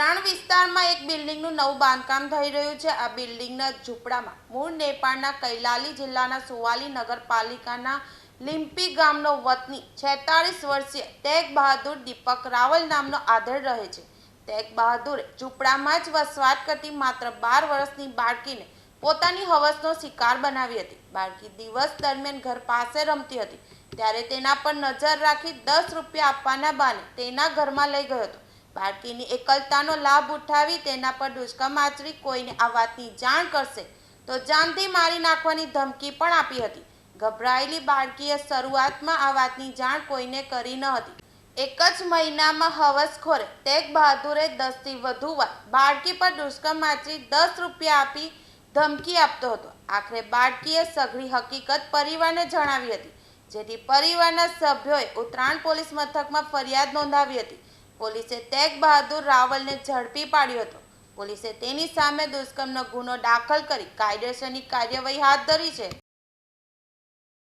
ઉત્તરાયણ વિસ્તારમાં એક બિલ્ડિંગનું નવું બાંધકામ થઈ રહ્યું છે. આ બિલ્ડિંગના ઝૂંપડામાં મૂળ નેપાળના કૈલાલી જિલ્લાના સુવાલી નગરપાલિકાના લિમ્પી ગામનો વતની છેતાળીસ વર્ષીય તેગ બહાદુર દીપક રાવલ નામનો આધેડ રહે છે. તેગ બહાદુરે ઝૂંપડામાં જ વસવાટ કરતી માત્ર બાર વર્ષની બાળકીને પોતાની હવસનો શિકાર બનાવી હતી. બાળકી દિવસ દરમિયાન ઘર પાસે રમતી હતી. ત્યારે તેના પર નજર રાખી દસ રૂપિયા આપવાના બાને તેના ઘરમાં લઈ ગયો હતો. બાળકીની એકલતાનો લાભ ઉઠાવી તેના પર દુષ્કર્મ આચરી કોઈને આ વાતની જાણ કરશે, તો જાનથી મારી નાખવાની ધમકી પણ આપી હતી. ગભરાયેલી બાળકીએ શરૂઆતમાં આ વાતની જાણ કોઈને કરી ન હતી. એક જ મહિનામાં હવસખોરે તેગ બહાદુરે દસથી વધુ વાર બાળકી પર દુષ્કર્મ આચરી દસ રૂપિયા આપી ધમકી આપતો હતો. આખરે બાળકીએ સઘળી હકીકત પરિવારને જણાવી હતી, જેથી પરિવારના સભ્યોએ ઉત્તરાયણ પોલીસ મથકમાં ફરિયાદ નોંધાવી હતી. પોલીસે તેગ બહાદુર રાવલને ઝડપી પાડ્યો હતો. પોલીસે તેની સામે દુષ્કર્મનો ગુનો દાખલ કરી કાયદેસરની કાર્યવાહી હાથ ધરી છે.